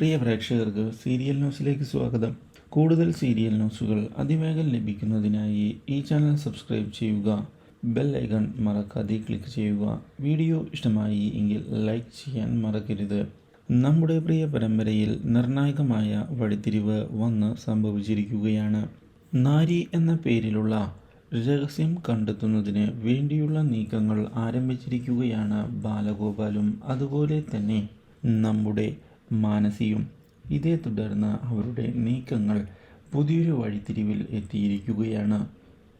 പ്രിയ പ്രേക്ഷകർക്ക് സീരിയൽ ന്യൂസിലേക്ക് സ്വാഗതം. കൂടുതൽ സീരിയൽ ന്യൂസുകൾ അതിവേഗം ലഭിക്കുന്നതിനായി ഈ ചാനൽ സബ്സ്ക്രൈബ് ചെയ്യുക ബെൽ ഐക്കൺ മറക്കാതെ ക്ലിക്ക് ചെയ്യുക. വീഡിയോ ഇഷ്ടമായി എങ്കിൽ ലൈക്ക് ചെയ്യാൻ മറക്കരുത്. നമ്മുടെ പ്രിയ പരമ്പരയിൽ നിർണായകമായ വഴിത്തിരിവ് വന്ന് സംഭവിച്ചിരിക്കുകയാണ്. നാരി എന്ന പേരിലുള്ള രഹസ്യം കണ്ടെത്തുന്നതിന് വേണ്ടിയുള്ള നീക്കങ്ങൾ ആരംഭിച്ചിരിക്കുകയാണ് ബാലഗോപാലും. അതുപോലെ തന്നെ നമ്മുടെ മാനസിയും ഇതേ തുടർന്ന് അവരുടെ നീക്കങ്ങൾ പുതിയൊരു വഴിത്തിരിവിൽ എത്തിയിരിക്കുകയാണ്.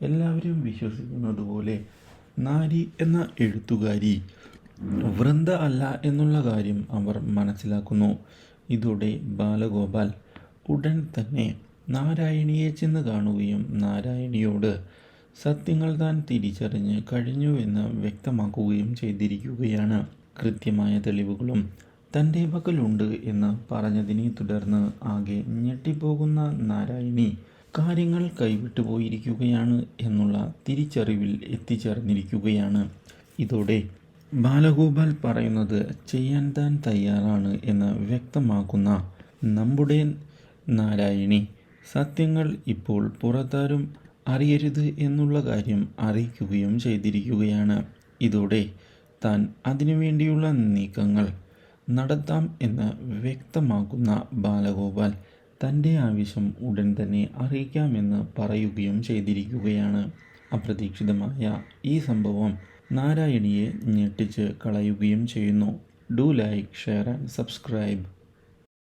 എല്ലാവരും വിശ്വസിക്കുന്നത് പോലെ നാരി എന്ന എഴുത്തുകാരി വൃന്ദ അല്ല എന്നുള്ള കാര്യം അവർ മനസ്സിലാക്കുന്നു. ഇതോടെ ബാലഗോപാൽ ഉടൻ തന്നെ നാരായണിയെ ചെന്ന് കാണുകയും നാരായണിയോട് സത്യങ്ങൾ താൻ തിരിച്ചറിഞ്ഞ് കഴിഞ്ഞുവെന്ന് വ്യക്തമാക്കുകയും ചെയ്തിരിക്കുകയാണ്. കൃത്യമായ തെളിവുകളും തന്റെ പക്കലുണ്ട് എന്ന് പറഞ്ഞതിനെ തുടർന്ന് ആകെ ഞെട്ടിപ്പോകുന്ന നാരായണി കാര്യങ്ങൾ കൈവിട്ടു പോയിരിക്കുകയാണ് എന്നുള്ള തിരിച്ചറിവിൽ എത്തിച്ചേർന്നിരിക്കുകയാണ്. ഇതോടെ ബാലഗോപാൽ പറയുന്നത് ചെയ്യാൻ താൻ തയ്യാറാണ് എന്ന് വ്യക്തമാക്കുന്ന നമ്മുടെ നാരായണി സത്യങ്ങൾ ഇപ്പോൾ പുറത്താരും അറിയരുത് എന്നുള്ള കാര്യം അറിയിക്കുകയും ചെയ്തിരിക്കുകയാണ്. ഇതോടെ താൻ അതിനുവേണ്ടിയുള്ള നീക്കങ്ങൾ നടത്താം എന്ന് വ്യക്തമാക്കുന്ന ബാലഗോപാൽ തന്റെ ആവശ്യം ഉടൻ തന്നെ അറിയിക്കാമെന്ന് പറയുകയും ചെയ്തിരിക്കുകയാണ്. അപ്രതീക്ഷിതമായ ഈ സംഭവം നാരായണിയെ ഞെട്ടിച്ച് കളയുകയും ചെയ്യുന്നു. Do like share and subscribe.